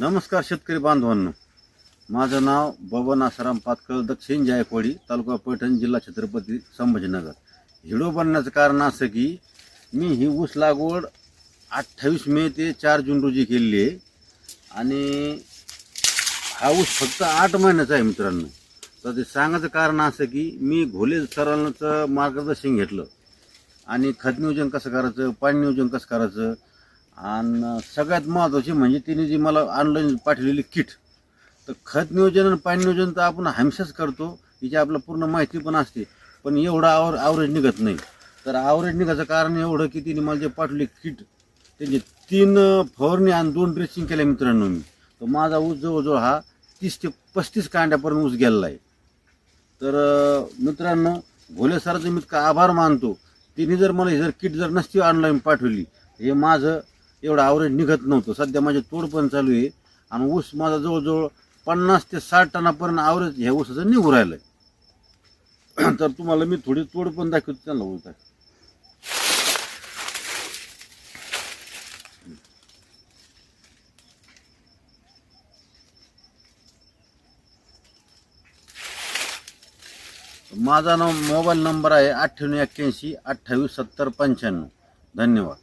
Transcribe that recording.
नमस्कार शेतकरी बांधवांनो. माझं नाव बबन आसाराम पातकळ दक्षिण जायकवाडी तालुका पैठण जिल्हा छत्रपती संभाजीनगर. हिडो बनण्याचं कारण असं की मी ही ऊस लागवड अठ्ठावीस मे ते चार जून रोजी केलेली आहे. आणि हा ऊस फक्त आठ महिन्याचा आहे मित्रांनो. तर ते सांगायचं कारण असं की मी घोले सरांचं मार्गदर्शन घेतलं. आणि खत नियोजन कसं करायचं पाणी नियोजन कसं करायचं आणि सगळ्यात महत्त्वाची म्हणजे तिने जी मला ऑनलाईन पाठवलेली किट तर खत नियोजन आणि पाणी नियोजन तर आपण हमेशाच करतो हिची आपलं पूर्ण माहिती पण असते पण एवढं आवर आवरेज निघत नाही. तर आवरेज निघायचं कारण एवढं की तिने मला जे पाठवली किट त्याची तीन फवारणी आणि दोन ड्रेसिंग केल्या मित्रांनो मी. तर माझा ऊस जवळजवळ हा तीस ते पस्तीस कांड्यापर्यंत ऊस गेलेला आहे. तर मित्रांनो भोले सरांचं मी इतका आभार मानतो. तिने जर मला जर किट जर नसती ऑनलाईन पाठवली हे माझं एवढं आवरेज निघत नव्हतं. सध्या माझे तोड पण चालू आहे. आणि ऊस माझा जवळजवळ पन्नास ते साठ टनापर्यंत आवरेज ह्या ऊसाचं निघू राहिलं तर तुम्हाला मी थोडी तोड पण दाखवतो त्यांना ऊस माझा नाव मोबाईल नंबर आहे अठ्ठ्याण्णव एक्क्याऐंशी अठ्ठावीस सत्तर पंच्याण्णव. धन्यवाद.